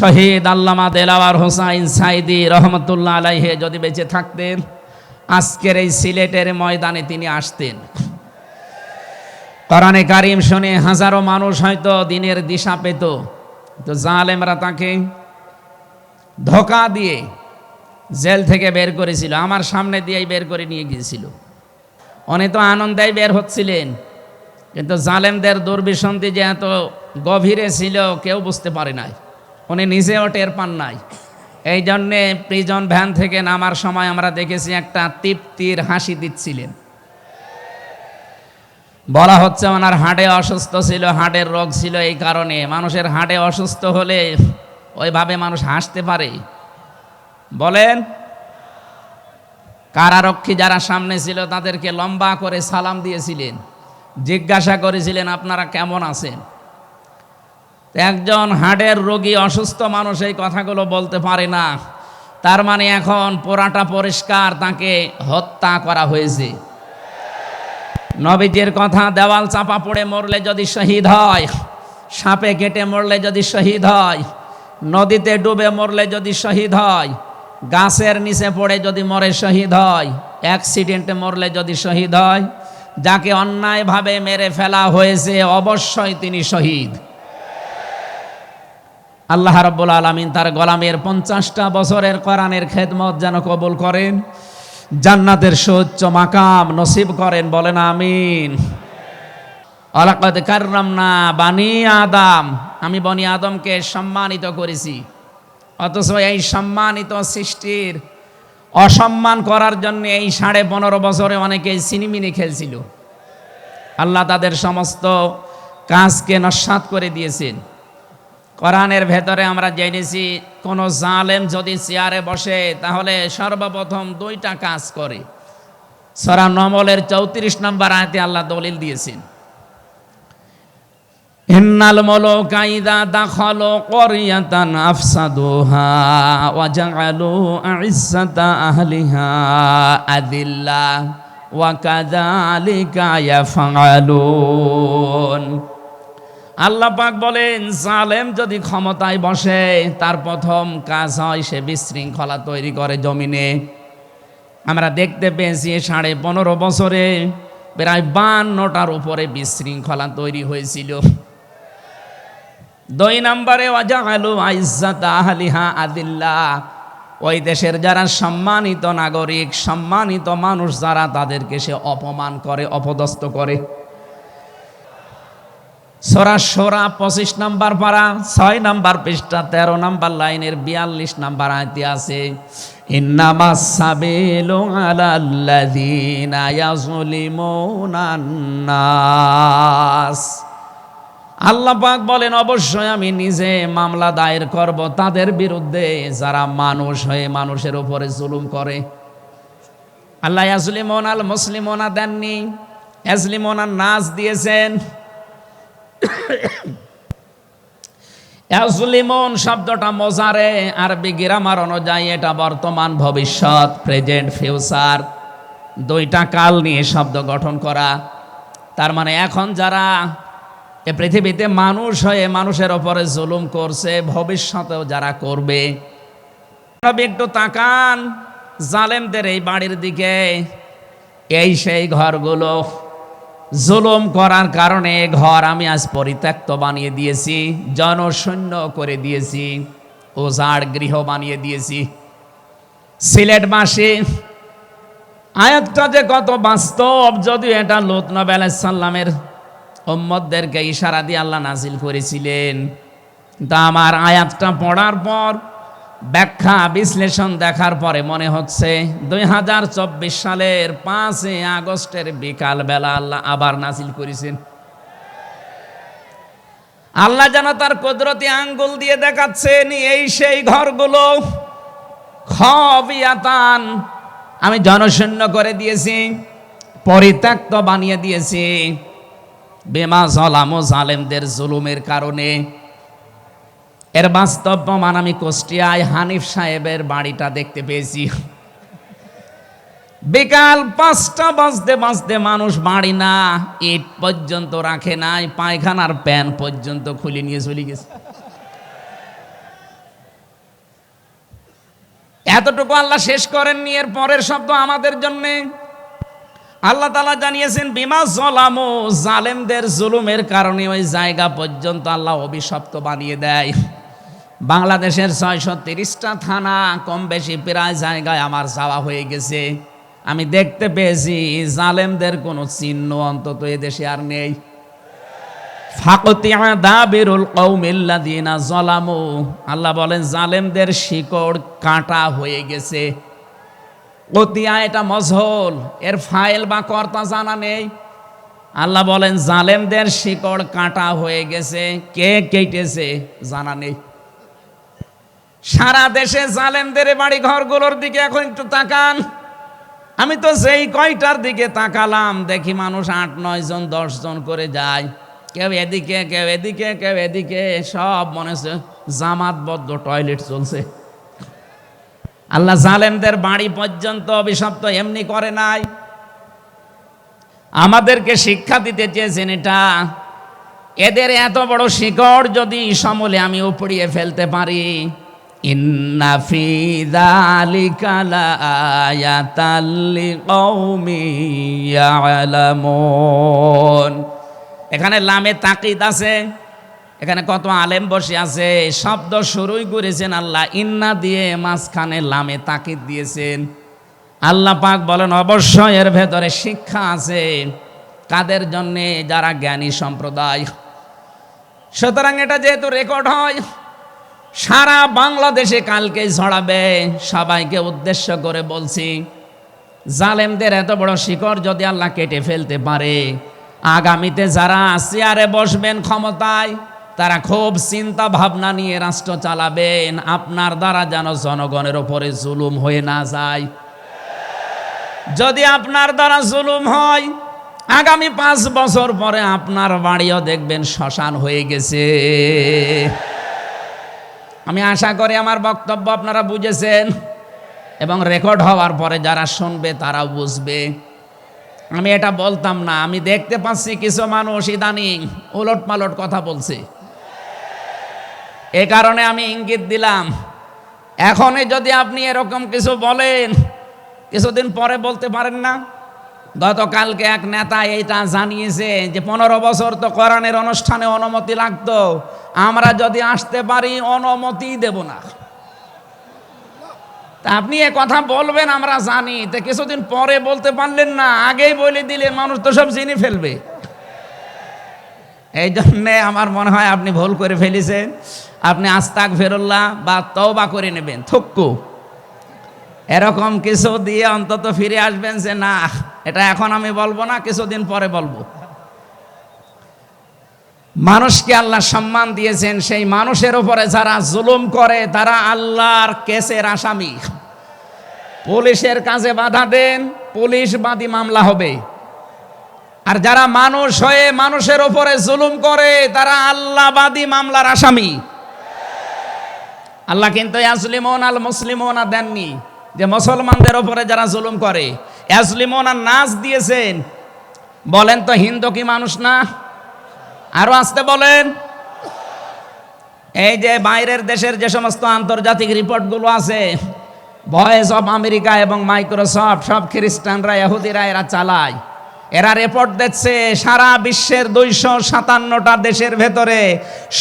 শহীদ আল্লামা দেলাওয়ার হোসাইন সাইদি রহমতুল্লাহ আলাইহে যদি বেঁচে থাকতেন, আজকের এই সিলেটের ময়দানে তিনি আসতেন। কোরআনে কারিম শুনে হাজারো মানুষ হয়তো দিনের দিশা পেত তো জালেমরা তাকে ধোকা দিয়ে জেল থেকে বের করেছিল, আমার সামনে দিয়েই বের করে নিয়ে গিয়েছিল। উনি তো আনন্দেই বের হচ্ছিলেন, কিন্তু জালেমদের দুর্বিসন্ধি যে এত গভীরে ছিল, কেউ বুঝতে পারে নাই। উনি নিজেও টের পান নাই। এই জন্যে প্রিজন ভ্যান থেকে নামার সময় আমরা দেখেছি একটা তৃপ্তির হাসি দিচ্ছিলেন। বলা হচ্ছে ওনার হাড়ে অসুস্থ ছিল হাড়ের রোগ ছিল এই কারণে। মানুষের হাড়ে অসুস্থ হলে ওইভাবে মানুষ হাসতে পারে। বলেন, কারারক্ষী যারা সামনে ছিল তাদেরকে লম্বা করে সালাম দিয়েছিলেন। জিজ্ঞাসা করেছিলেন, আপনারা কেমন আছেন? একজন হাড়ের রোগী অসুস্থ মানুষ এই কথাগুলো বলতে পারে না। তার মানে এখন পোড়াটা পরিষ্কার, তাকে হত্যা করা হয়েছে। নবীজির কথা, দেওয়াল চাপা পড়ে মরলে যদি শহীদ হয়, সাপে কেটে মরলে যদি শহীদ হয়, নদীতে ডুবে মরলে যদি শহীদ হয়, গাছের নিচে পড়ে যদি মরে শহীদ হয়, অ্যাক্সিডেন্টে মরলে যদি শহীদ হয়, যাকে অন্যায়ভাবে মেরে ফেলা হয়েছে, অবশ্যই তিনি শহীদ। আল্লাহ রাব্বুল আলামিন তার গোলামের পঞ্চাশটা বছরের কোরআনের খেদমত যেন কবুল করেন, জান্নাতের সুউচ্চ মাকাম নসিব করেন, বলেন আমিন। অলাকদ কাররামনা বানি আদম, আমি বনি আদমকে সম্মানিত করেছি। অথচ এই সম্মানিত সৃষ্টির অসম্মান করার জন্য এই সাড়ে পনেরো বছরে অনেকে সিনিমিনি খেলছিল। আল্লাহ তাদের সমস্ত কাজকে নস্বাত করে দিয়েছেন। কোরআনের ভেতরে আমরা জেনেছি, কোনো জালেম যদি চেয়ারে বসে, তাহলে সর্বপ্রথম দুইটা কাজ করে। সরা নমলের চৌত্রিশ নম্বর আয়তে আল্লাহ দলিল দিয়েছেন। ইন্নাল মালাকা ইযা দাখালু ক্বরিয়াতান আফসাদুহা ওয়া জাআলু আইজ্জাতা আহলিহা আদিল্লা ওয়া কাযালিকা ইয়াফআলুন। আল্লাহ পাক বলেন, জালেম যদি ক্ষমতায় বসে, তার প্রথম কাজ হয় সে বিশৃঙ্খলা তৈরি করে জমিনে। আমরা দেখতে পেয়েছি, সাড়ে পনেরো বছরে প্রায় বান্নটার উপরে বিশৃঙ্খলা তৈরি হয়েছিল। দুই নম্বরে ওয়াজাহালু আইজ্জাত আহলিহা আদিল্লা ওই দেশের যারা সম্মানিত নাগরিক, সম্মানিত মানুষ, যারা তাদেরকে সে অপমান করে, অপদস্থ করে। সোরা সোরা পঁচিশ নাম্বার পারা ছয় নাম্বার পৃষ্ঠা, তেরো নাম্বার লাইনের বিয়াল্লিশ নাম্বার আয়তি আছে। ইন্নামা সাবিলু আলাল্লাযীনা ইয়াযলিমুনা নাস। আল্লাহ পাক বলেন, অবশ্যই আমি নিজে মামলা দায়ের করব তাদের বিরুদ্ধে, যারা মানুষ হয়ে মানুষের উপরে জুলুম করে। আল্লাহ ইয়াজলিমুন আল মুসলিমোনা দেননি ইয়াজলিমুনা নাস দিয়েছেন। অ্যাজলিমন শব্দটা মজারে আরবি গ্রামার অনুযায়ী এটা বর্তমান ভবিষ্যৎ প্রেজেন্ট ফিউচার দুইটা কাল নিয়ে শব্দ গঠন করা। তার মানে এখন যারা এ পৃথিবীতে মানুষ হয়ে মানুষের ওপরে জুলুম করছে, ভবিষ্যতেও যারা করবে একটু তাকান, জালেমদের এই বাড়ির দিকে, এই সেই ঘরগুলো। জুলুম করার কারণে ঘর আমি আজ পরিত্যক্ত বানিয়ে দিয়েছি, জনশূন্য করে দিয়েছি ওজাড় গৃহ বানিয়ে দিয়েছি। সিলেট মাসে আয়াতটা যে কত বাস্তব, যদিও এটা লোত নবী সাল্লামের ওম্মদদেরকে ইশারা দিয়ে আল্লাহ নাজিল করেছিলেন। তা আমার আয়াতটা পড়ার পর ব্যাখ্যা, বিশ্লেষণ দেখার পরে মনে হচ্ছে দুই হাজার চব্বিশ সালের পাঁচই আগস্টের বিকাল বেলা আল্লাহ আবার নাজিল করেছেন। আল্লাহ যেন তার কুদরতি আঙ্গুল দিয়ে দেখাচ্ছেন, এই সেই ঘরগুলো। খবিয়াতান, আমি জনশূন্য করে দিয়েছি, পরিত্যক্ত বানিয়ে দিয়েছি। বেমা জলাম জালেমদের জুলুমের কারণে এর বাস্তব প্রমাণ আমি কুষ্টিয়ায় হানিফ সাহেবের বাড়িটা দেখতে পেয়েছি। বিকাল পাঁচটা বাজতে বাজতে মানুষ বাড়ি না, ইট পর্যন্ত রাখে নাই, পায়খানার প্যান পর্যন্ত খুলে নিয়ে চলে গেছে। এতটুকু আল্লাহ শেষ করেননি, এর পরের শব্দ আমাদের জন্যে। আল্লাহ তালা জানিয়েছেন, বিমা জলামো, জালেমদের জুলুমের কারণে ওই জায়গা পর্যন্ত আল্লাহ অভিশপ্ত বানিয়ে দেয়। বাংলাদেশের ছয়শো তিরিশটা থানা কম বেশি প্রায় জায়গায় আমার যাওয়া হয়ে গেছে। আমি দেখতে পেয়েছি, জালেমদের কোনো চিহ্ন অন্তত এদেশে আর নেই। ফাকতিয়া দাবিরুল কৌমিল্লাদিনা জলামু আল্লাহ বলেন, জালেমদের শিকড় কাটা হয়ে গেছে। কতিয়া এটা মজহল? এর ফাইল বা কর্তা জানা নেই। আল্লাহ বলেন, জালেমদের শিকড় কাটা হয়ে গেছে। কে কেটেছে জানা নেই। সারা দেশে জালেমদের বাড়ি ঘরগুলোর দিকে এখন একটু তাকান। আমি তো সেই কয়টার দিকে তাকালাম, দেখি মানুষ আট, নয় জন, দশ জন করে যায়। কেউ এদিকে কেউ এদিকে কেউ এদিকে, সব মনে হচ্ছে জামাতবদ্ধ টয়লেট চলছে। আল্লাহ জালেমদের বাড়ি পর্যন্ত অভিশপ্ত এমনি করে নাই। আমাদেরকে শিক্ষা দিতে চেয়েছেন এটা। এদের এত বড় শিকড় যদি সমলে আমি উপড়িয়ে ফেলতে পারি। ইন্না ফি যালিকা এখানে লামে তাকিদ আছে, এখানে কত আলেম বসে আছে, শব্দ শুরুই করেছেন আল্লাহ, ইন্না দিয়ে মাঝখানে লামে তাকিদ দিয়েছেন। আল্লাহ পাক বলেন, অবশ্যই এর ভেতরে শিক্ষা আছে, কাদের জন্যে যারা জ্ঞানী সম্প্রদায়। সুতরাং এটা যেহেতু রেকর্ড হয় সারা বাংলাদেশে কালকে ছড়াবে সবাইকে উদ্দেশ্য করে বলছি, জালেমদের এত বড় শিকড় যদি আল্লাহ কেটে ফেলতে পারে, আগামীতে যারা চেয়ারে বসবেন ক্ষমতায়, তারা খুব চিন্তা ভাবনা নিয়ে রাষ্ট্র চালাবেন। আপনার দ্বারা যেন জনগণের ওপরে জুলুম হয়ে না যায়। যদি আপনার দ্বারা জুলুম হয়, আগামী পাঁচ বছর পরে আপনার বাড়িও দেখবেন শ্মশান হয়ে গেছে। আমি আশা করি আমার বক্তব্য আপনারা বুঝেছেন। এবং রেকর্ড হওয়ার পরে যারা শুনবে তারাও বুঝবে। আমি এটা বলতাম না, আমি দেখতে পাচ্ছি কিছু মানুষ ইদানিং উলট পালট কথা বলছে। এ কারণে আমি ইঙ্গিত দিলাম, এখনই যদি আপনি এরকম কিছু বলেন, কিছুদিন পরে বলতে পারেন না। গতকালকে এক নেতা এইটা জানিয়েছে যে পনেরো বছর তো কোরআনের অনুষ্ঠানে অনুমতি লাগতো আমরা যদি আসতে পারি, অনুমতি দেব না। তা আপনি এ কথা বলবেন, আমরা জানি। তা কিছুদিন পরে বলতে পারলেন না, আগেই বলে দিলে মানুষ তো সব চিনি ফেলবে। এই জন্যে আমার মনে হয় আপনি ভুল করে ফেলেছেন। আপনি আস্তাক ফেরল্লা বা তওবা করে নেবেন থুক্কু এরকম কিছু দিয়ে অন্তত ফিরে আসবেন যে, না, এটা এখন আমি বলব না, কিছুদিন পরে বলব। মানুষকে আল্লাহ সম্মান দিয়েছেন, সেই মানুষের উপরে যারা জুলুম করে, তারা আল্লাহর কেসের আসামি। পুলিশের কাজে বাধা দেন, পুলিশ বাদী মামলা হবে। আর যারা মানুষ হয়ে মানুষের ওপরে জুলুম করে, তারা আল্লাহবাদী মামলার আসামি। আল্লাহ কিন্তু আসলিমন আল মুসলিমনা দেননি যে মুসলমানদের ওপরে যারা জুলুম করে। আসলিমনা নাচ দিয়েছেন। বলেন তো হিন্দু কি মানুষ না? আরও আসতে বলেন। এই যে বাইরের দেশের যে সমস্ত আন্তর্জাতিক রিপোর্টগুলো আছে ভয়েস অফ আমেরিকা এবং মাইক্রোসফট সব খ্রিস্টানরা এহুদিরা এরা চালায়। এরা রিপোর্ট দিচ্ছে, সারা বিশ্বের দুইশো সাতান্নটা দেশের ভেতরে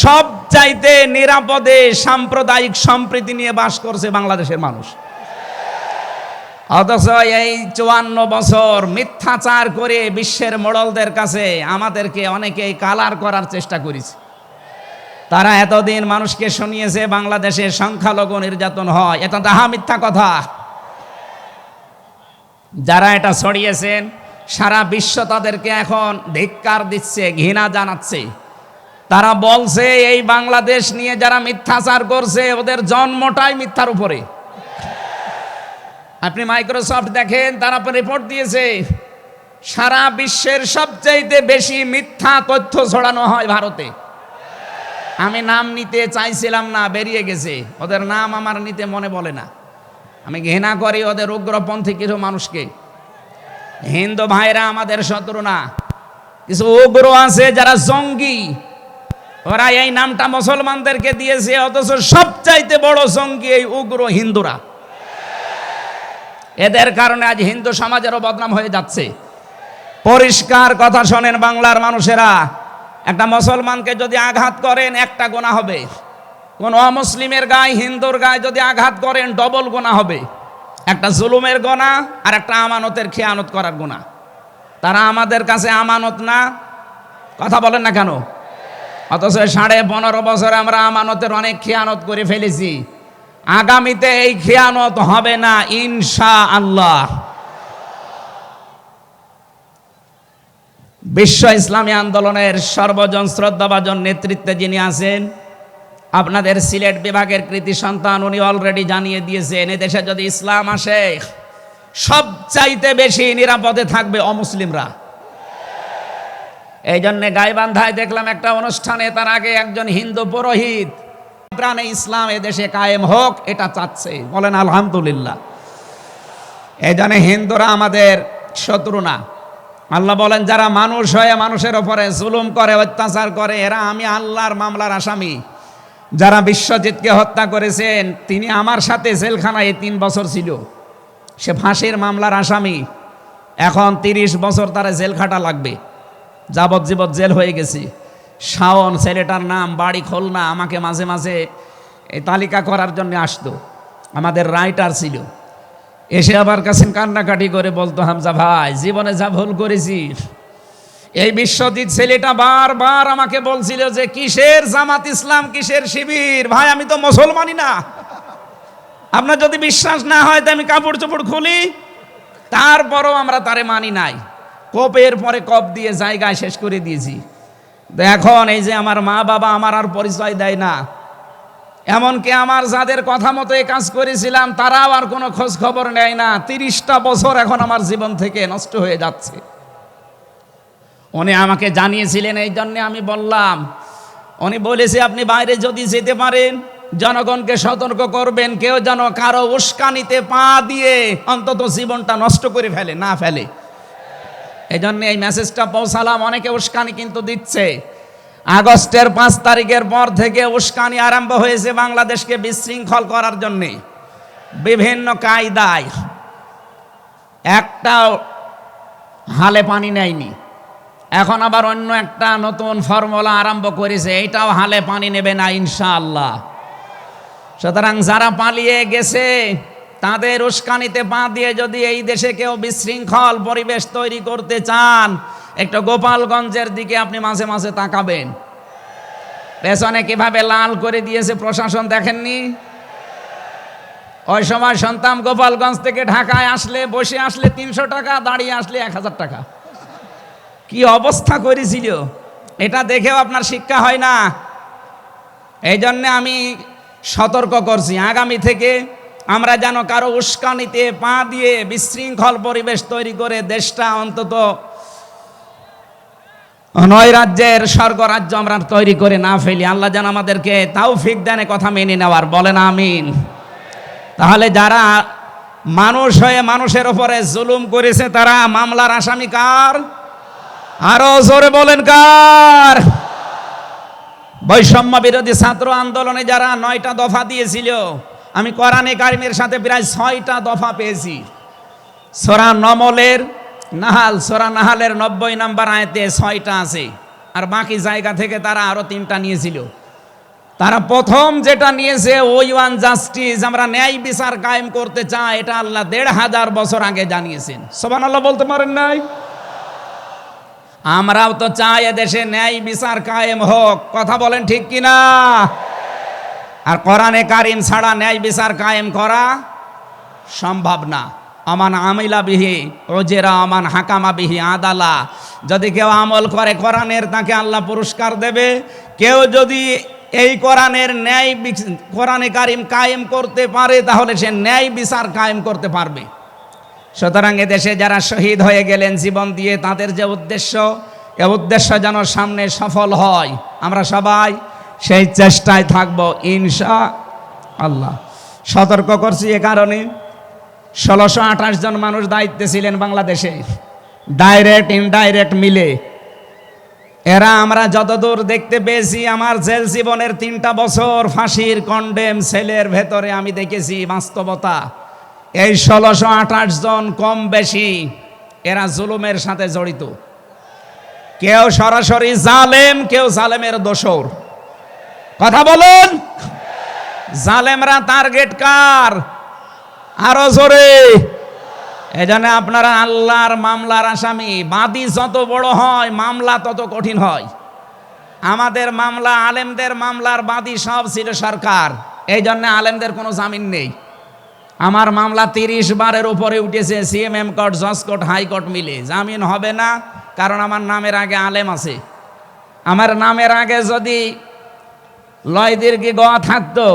সব চাইতে নিরাপদে সাম্প্রদায়িক সম্প্রীতি নিয়ে বাস করছে বাংলাদেশের মানুষ। অথচ এই চুয়ান্ন বছর মিথ্যাচার করে বিশ্বের মোড়লদের কাছে আমাদেরকে অনেকেই কালার করার চেষ্টা করেছে। তারা এতদিন মানুষকে শুনিয়েছে বাংলাদেশে সংখ্যালঘু নির্যাতন হয়। এটা তাহা মিথ্যা কথা। যারা এটা ছড়িয়েছেন, সারা বিশ্ব তাদেরকে এখন ধিক্কার দিচ্ছে, ঘৃণা জানাচ্ছে। তারা বলছে, এই বাংলাদেশ নিয়ে যারা মিথ্যাচার করছে, ওদের জন্মটাই মিথ্যার উপরে। আপনি মাইক্রোসফট দেখেন, তার তারা রিপোর্ট দিয়েছে, সারা বিশ্বের সবচাইতে বেশি মিথ্যা তথ্য ছড়ানো হয় ভারতে। আমি নাম নিতে চাইছিলাম না, বেরিয়ে গেছে। ওদের নাম আমার নিতে মনে বলে না। আমি ঘৃণা করি ওদের উগ্রপন্থী কিছু মানুষকে। হিন্দু ভাইরা আমাদের শত্রু না। কিছু উগ্র আছে যারা জঙ্গি। ওরা এই নামটা মুসলমানদেরকে দিয়েছে, অথচ সবচাইতে বড় জঙ্গি এই উগ্র হিন্দুরা। এদের কারণে আজ হিন্দু সমাজেরও বদনাম হয়ে যাচ্ছে। পরিষ্কার কথা শোনেন বাংলার মানুষেরা, একটা মুসলমানকে যদি আঘাত করেন, একটা গোনা হবে। কোন অমুসলিমের গায়ে, হিন্দুর গায়ে যদি আঘাত করেন, ডবল গোনা হবে। একটা জুলুমের গোনা আর একটা আমানতের খেয়ানত করার গোনা। তারা আমাদের কাছে আমানত না? কথা বলেন না কেন? অথচ সাড়ে পনেরো বছরে আমরা আমানতের অনেক খেয়ানত করে ফেলেছি। আগামীতে এই খেয়ানত হবে না ইনশা আল্লাহ বিশ্ব ইসলামী আন্দোলনের সর্বজন শ্রদ্ধাভাজন নেতৃত্বে যিনি আছেন, আপনাদের সিলেট বিভাগের কৃতি সন্তান উনি অলরেডি জানিয়ে দিয়েছেন, এদেশে যদি ইসলাম আসে, সবচাইতে বেশি নিরাপদে থাকবে অমুসলিমরা। এই জন্যে গাইবান্ধায় দেখলাম একটা অনুষ্ঠানে তার আগে একজন হিন্দু পুরোহিত প্রাণে ইসলাম এদেশে কায়েম হোক, এটা চাচ্ছে। বলেন, আলহামদুলিল্লাহ। এই জন্য হিন্দুরা আমাদের শত্রু না। আল্লাহ বলেন, যারা মানুষ হয়ে মানুষের ওপরে জুলুম করে, অত্যাচার করে, এরা আমি আল্লাহর মামলার আসামি। যারা বিশ্বজিৎকে হত্যা করেছেন, তিনি আমার সাথে জেলখানায় তিন বছর ছিল। সে ফাঁসির মামলার আসামি। এখন তিরিশ বছর তারা জেল খাটা লাগবে। যাবজ্জীবত জেল হয়ে গেছি। শাওন, ছেলেটার নাম, বাড়ি খোলনা, আমাকে মাঝে মাঝে এই তালিকা করার জন্য আসতো। আমাদের রাইটার ছিল। এসে আবার কাছে কান্নাকাটি করে বলতো, হামজা ভাই, জীবনে যা ভুল করেছি এই বিশ্বজিৎ ছেলেটা বারবার আমাকে বলছিল যে, কিসের জামাত ইসলাম, কিসের শিবির? ভাই, আমি তো মুসলমানই না। আপনার যদি বিশ্বাস না হয়, তো আমি কাপড় চোপড় খুলি। তারপরও আমরা তারে মানি নাই। কপের পরে কপ দিয়ে জায়গায় শেষ করে দিয়েছি। এখন এই যে আমার মা বাবা আমার আর পরিচয় দেয় না। এমনকি আমার যাদের কথা মতো এই কাজ করেছিলাম, তারাও আর কোনো খোঁজ খবর নেয় না। তিরিশটা বছর এখন আমার জীবন থেকে নষ্ট হয়ে যাচ্ছে। উনি আমাকে জানিয়েছিলেন, এই জন্যে আমি বললাম, উনি বলেছে, আপনি বাইরে যদি যেতে পারেন, জনগণকে সতর্ক করবেন, কেউ যেন কারও উস্কানিতে পা দিয়ে অন্তত জীবনটা নষ্ট করে ফেলে, না ফেলে। এই জন্য এই মেসেজটা পৌঁছালাম। অনেকে উস্কানি কিন্তু দিচ্ছে। আগস্টের পাঁচ তারিখের পর থেকে উস্কানি আরম্ভ হয়েছে বাংলাদেশকে বিশৃঙ্খল করার জন্যে। বিভিন্ন কায়দায়। একটাও হালে পানি নেয়নি। এখন আবার অন্য একটা নতুন ফর্মুলা আরম্ভ করেছে। এইটাও হালে পানি নেবে না ইনশাআল্লাহ। সুতরাং যারা পালিয়ে গেছে তাদের উস্কানিতে পা দিয়ে যদি এই দেশে কেউ বিশৃঙ্খল পরিবেশ তৈরি করতে চান, একটু গোপালগঞ্জের দিকে আপনি মাঝে মাঝে তাকাবেন। পেছনে কীভাবে লাল করে দিয়েছে প্রশাসন দেখেননি? ওই সময় সন্তান গোপালগঞ্জ থেকে ঢাকায় আসলে, বসে আসলে তিনশো টাকা, দাঁড়িয়ে আসলে এক হাজার টাকা। কি অবস্থা করেছিল? এটা দেখেও আপনার শিক্ষা হয় না। এই জন্যে আমি সতর্ক করছি। আগামী থেকে আমরা যেন কারও উস্কানিতে পা দিয়ে বিশৃঙ্খল পরিবেশ তৈরি করে দেশটা অন্তত নয় রাজ্যের স্বর্গরাজ্য আমরা তৈরি করে না ফেলি। আল্লাহ যেন আমাদেরকে তাও ফিক দেনে কথা মেনে নেওয়ার। বলেন আমিন। তাহলে যারা মানুষ হয়ে মানুষের ওপরে জুলুম করেছে, তারা মামলার আসামি কার? আরও জোরে বলেন কার? বৈষম্য বিরোধী ছাত্র আন্দোলনে যারা নয়টা দফা দিয়েছিল আমি কোরআনে কারিমের সাথে প্রায় ছয়টা দফা পেয়েছি। সোরা নমলের নাহাল, সোরা নাহালের নব্বই নাম্বার আয়তে ছয়টা আছে। আর বাকি জায়গা থেকে তারা আরও তিনটা নিয়েছিল। তারা প্রথম যেটা নিয়েছে, ওই ওয়ান জাস্টিস, আমরা ন্যায় বিচার কায়েম করতে চাই। এটা আল্লাহ দেড় হাজার বছর আগে জানিয়েছেন। সোবান আল্লাহ বলতে পারেন নাই? আমরাও তো চাই এদেশে ন্যায় বিচার কায়েম হোক। কথা বলেন ঠিক কিনা? আর কোরআনে কারিম ছাড়া ন্যায় বিচার কায়েম করা সম্ভব না। আমান আমিলা বিহি ওজেরা আমান হাকামা বিহি আদালা। যদি কেউ আমল করে কোরআনের, তাকে আল্লাহ পুরস্কার দেবে। কেউ যদি এই কোরআনের ন্যায় কোরআনে কারিম কায়েম করতে পারে, তাহলে সে ন্যায় বিচার কায়েম করতে পারবে। সুতরাং এদেশে যারা শহীদ হয়ে গেলেন জীবন দিয়ে, তাদের যে উদ্দেশ্য, এ উদ্দেশ্য যেন সামনে সফল হয়। আমরা সবাই সেই চেষ্টায় থাকব ইনশা আল্লাহ। সতর্ক করছি এ কারণে। ষোলোশো আঠাশ জন মানুষ দায়িত্বে ছিলেন বাংলাদেশে। ডাইরেক্ট, ইনডাইরেক্ট মিলে। এরা আমরা যতদূর দেখতে পেয়েছি, আমার জেল জীবনের তিনটা বছর ফাঁসির কন্ডেম সেলের ভেতরে আমি দেখেছি বাস্তবতা। এই ষোলোশো আঠাশ জন কম বেশি এরা জুলুমের সাথে জড়িত। কেউ সরাসরি জালেম, কেউ জালেমের দোসর কথা বলুন। জালেমরা টার্গেট কার? আরও জোরে। এজন্য আপনারা আল্লাহর মামলার আসামি। বাদী যত বড় হয়, মামলা তত কঠিন হয়। আমাদের মামলা, আলেমদের মামলার বাদী সব ছিল সরকার। এই জন্য আলেমদের কোনো জামিন নেই। আমার মামলা তিরিশ বারের উপরে উঠেছে সিএমএম কোর্ট জজ কোর্ট হাইকোর্ট মিলে। জামিন হবে না, কারণ আমার নামের আগে আলেম আছে। আমার নামের আগে যদি লয় দীর্ঘি গ থাকতো।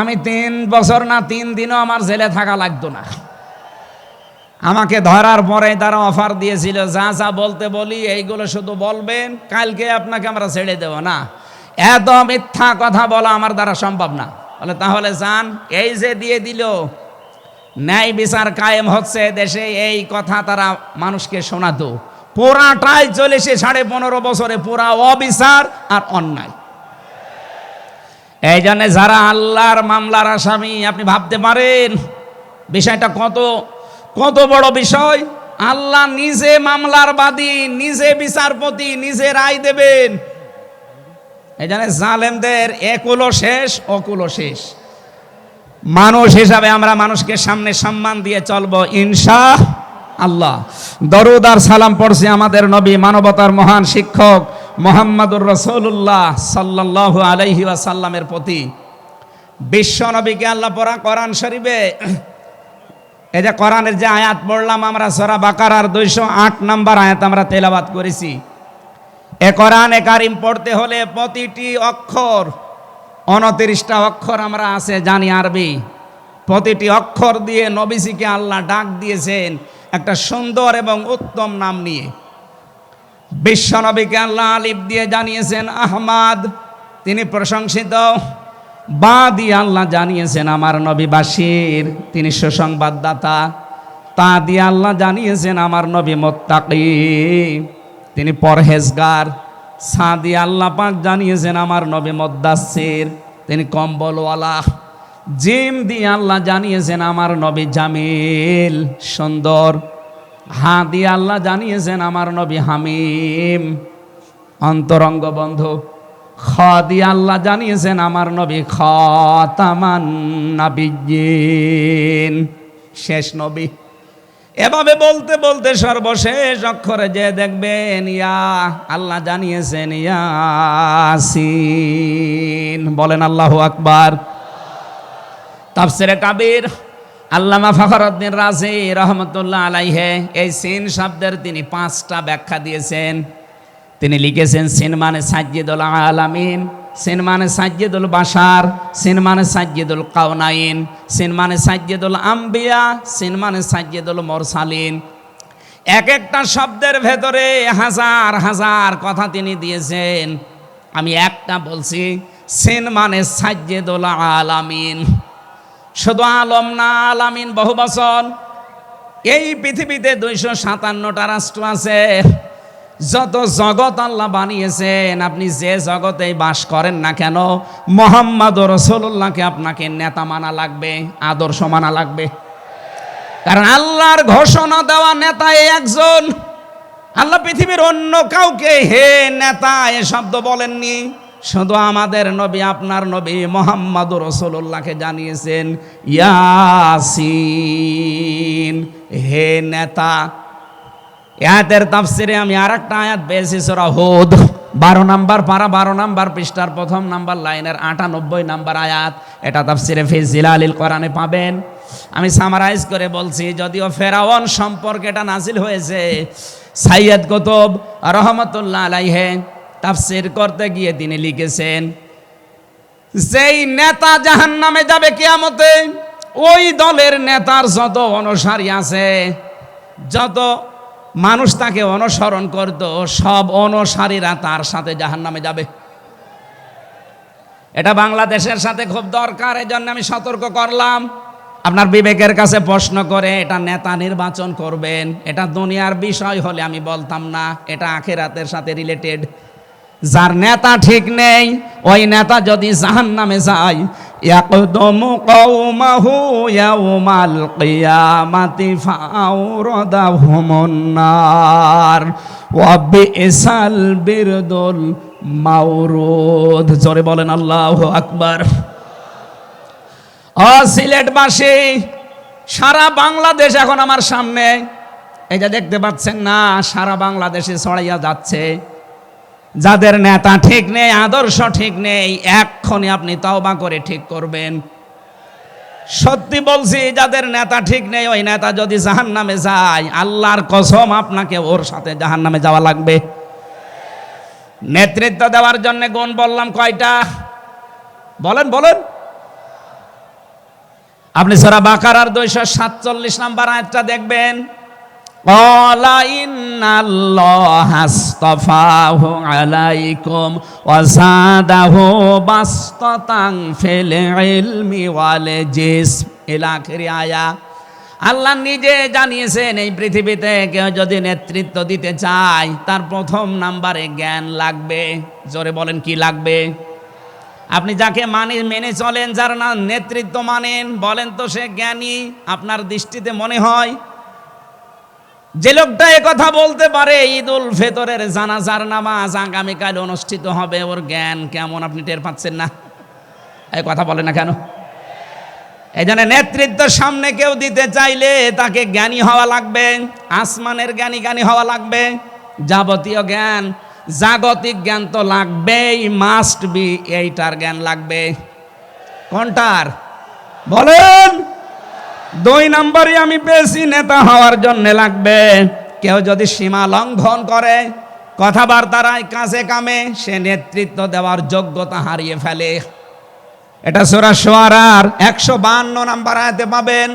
আমি তিন বছর না, তিন দিনও আমার জেলে থাকা লাগতো না। আমাকে ধরার পরে তারা অফার দিয়েছিল, যা যা বলতে বলি, এইগুলো শুধু বলবেন, কালকে আপনাকে আমরা ছেড়ে দেব না। এত মিথ্যা কথা বলা আমার দ্বারা সম্ভব না। বলে, তাহলে যান, এই যে দিয়ে দিল, ন্যায় বিচার কায়েম হচ্ছে দেশে, এই কথা তারা মানুষকে শোনাতো। পুরাটাই চলেছে সাড়ে পনেরো বছরে, পুরা অবিচার আর অন্যায়। এই জন্য যারা আল্লাহর মামলার আসামি, আপনি ভাবতে পারেন, বিষয়টা কত কত বড় বিষয়? আল্লাহ নিজে মামলার বাদী, নিজে বিচারপতি, নিজে রায় দেবেন। এই জন্য জালেমদের একুলো শেষ অকুলো শেষ। মানুষ হিসাবে আমরা মানুষকে সামনে সম্মান দিয়ে চলবো, ইনশা আল্লাহ। দরুদ আর সালাম পড়ছি আমাদের নবী, মানবতার মহান শিক্ষক মোহাম্মদুর রসুল্লাহ সাল্লাহ আলাইহি ওয়াসাল্লামের প্রতি বিশ্ব নবীকে আল্লাহ পড়া কোরআন শরীফে, এই যে কোরআনের যে আয়াত পড়লাম আমরা, সরা বাকার আর দুইশো আট নম্বর আয়াত আমরা তেলাবাত করেছি। এ কোরআনে কারিম পড়তে হলে প্রতিটি অক্ষর, উনত্রিশটা অক্ষর আমরা আছে জানি আরবি। প্রতিটি অক্ষর দিয়ে নবীজিকে আল্লাহ ডাক দিয়েছেন একটা সুন্দর এবং উত্তম নাম নিয়ে। বিশ্বনবীকে আল্লাহ আলিফ দিয়ে জানিয়েছেন, আহমাদ, তিনি প্রশংসিত। বা দিয়ে আল্লাহ জানিয়েছেন, আমার নবী বাসির তিনি সুসংবাদদাতা। তা দিয়ে আল্লাহ জানিয়েছেন, আমার নবী মোত্তাকি। তিনি পরহেজগার। সা দিয়ে আল্লাহ পাক জানিয়েছেন, আমার নবী মদ্দাসির তিনি কম্বলওয়ালা। জিম দিয়ে আল্লাহ জানিয়েছেন, আমার নবী জামিল সুন্দর। হা দিয়ে আল্লাহ জানিয়েছেন, আমার নবী হামিম, অন্তরঙ্গ বন্ধু। খ দিয়ে আল্লাহ জানিয়েছেন, আমার নবী খতামান নাবিয়িন শেষ নবী। এভাবে বলতে বলতে সর্বশেষ অক্ষরে যে দেখবেন, ইয়া, আল্লাহ জানিয়েছেন, ইয়াসিন। বলেন আল্লাহ আকবার। তাফসিরে কাবির আল্লামা ফখরউদ্দিন রাজি রহমতুল্লাহ আলাইহে, এই সিন শব্দের তিনি পাঁচটা ব্যাখ্যা দিয়েছেন। তিনি লিখেছেন, সিন মানে সাজ্জিদুল আলামিন, সিন মানে সাজ্জিদুল বাসার সিন মানে সাজ্জিদুল কাউনাইন সিন মানে সাজ্জিদুল আম্বিয়া, সিন মানে সাজ্জিদুল মোরসালিন। এক একটা শব্দের ভেতরে হাজার হাজার কথা তিনি দিয়েছেন। আমি একটা বলছি, সিন মানে সাজ্জিদুল আলামিন। শুধু আলম না, আলামিন বহু বছর এই পৃথিবীতে দুইশো সাতান্নটা রাষ্ট্র আছে। যত জগৎ আল্লাহ বানিয়েছেন, আপনি যে জগতে বাস করেন না কেন মোহাম্মদ রসুল্লাহকে আপনাকে নেতা মানা লাগবে, আদর্শ মানা লাগবে। কারণ আল্লাহর ঘোষণা দেওয়া নেতা একজন। আল্লাহ পৃথিবীর অন্য কাউকে হে নেতা এ শব্দ বলেননি। শুধু আমাদের নবী, আপনার নবী মোহাম্মদ রসুল্লাহকে জানিয়েছেন, ইয়াসিন, হে নেতা আয়াতের তাফসিরে আমি আর একটা আয়াত পেয়েছি, সোরা হুদ, বারো নাম্বার পারা, বারো নাম্বার পৃষ্ঠার প্রথম নাম্বার লাইনের আটানব্বই নাম্বার আয়াত, এটা তাফসিরে ফি জিলালিল কোরআনে পাবেন। আমি সামারাইজ করে বলছি, যদিও ফেরাওয়ান সম্পর্কে এটা নাজিল হয়েছে সাইয়দ কুতুব রহমতুল্লাহ আলাইহে তাফসির করতে গিয়ে তিনি লিখেছেন, যেই নেতা জাহান নামে যাবে কিয়ামতে, ওই দলের নেতার যত অনুসারী আছে, যত মানুষ তাকে অনুসরণ করত, সব অনুসারীরা তার সাথে জাহান নামে যাবে। এটা বাংলাদেশের সাথে খুব দরকার এই জন্য আমি সতর্ক করলাম। আপনার বিবেকের কাছে প্রশ্ন করে, এটা নেতা নির্বাচন করবেন? এটা দুনিয়ার বিষয় হলে আমি বলতাম না, এটা আখেরাতের সাথে রিলেটেড যার নেতা ঠিক নেই, ওই নেতা যদি জাহান নামে যায়, ইয়াকদমু ওয়া বলেন আল্লাহ আকবর। ও সিলেটবাসী, সারা বাংলাদেশ এখন আমার সামনে। এটা দেখতে পাচ্ছেন না, সারা বাংলাদেশে ছড়াইয়া যাচ্ছে। যাদের নেতা ঠিক নেই, আদর্শ ঠিক নেই এক্ষণে আপনি তওবা করে ঠিক করবেন। সত্যি বলছি, যাদের নেতা ঠিক নেই, ওই নেতা যদি জাহান নামে যায়, আল্লাহর কসম আপনাকে ওর সাথে জাহান নামে যাওয়া লাগবে। নেতৃত্ব দেওয়ার জন্য গুণ বললাম কয়টা? বলেন বলেন। আপনি সারা বাকারার দুইশো সাতচল্লিশ নাম্বার আয়াতটা দেখবেন। قال إن الله اصطفاه عليكم وزاده بسطة في العلم والجسم إلى آخر آية আল্লাহ নিজে জানিয়েছেন এই পৃথিবীতে কেউ যদি নেতৃত্ব দিতে চায় তার প্রথম নাম্বারে জ্ঞান লাগবে জোরে বলেন কি লাগবে আপনি যাকে মানে মেনে চলেন যার না নেতৃত্ব মানেন বলেন তো সে জ্ঞানী আপনার দৃষ্টিতে মনে হয় যে লোকটা কথা বলতে পারে ঈদ উল ফেতরের জানাজার নামাজ আগামীকাল অনুষ্ঠিত হবে। ওর জ্ঞান কেমন আপনি টের পাচ্ছেন না? এই কথা বলে না কেন? এই জন্য নেতৃত্বের সামনে কেউ দিতে চাইলে তাকে জ্ঞানী হওয়া লাগবে, আসমানের জ্ঞানী জ্ঞানী হওয়া লাগবে। যাবতীয় জ্ঞান, জাগতিক জ্ঞান তো লাগবেই মাস্ট বি এইটার জ্ঞান লাগবে। কোনটার? বলেন! দুই নম্বরই আমি পেয়েছি নেতা হওয়ার জন্য লাগবে। কেউ যদি সীমা লঙ্ঘন করে কথাবার্তারায় কাছে কামে, সে নেতৃত্ব দেওয়ার যোগ্যতা হারিয়ে ফেলে। এটা সোরা সোয়ারার একশো বান্ন নাম্বার আয়তে পাবেন।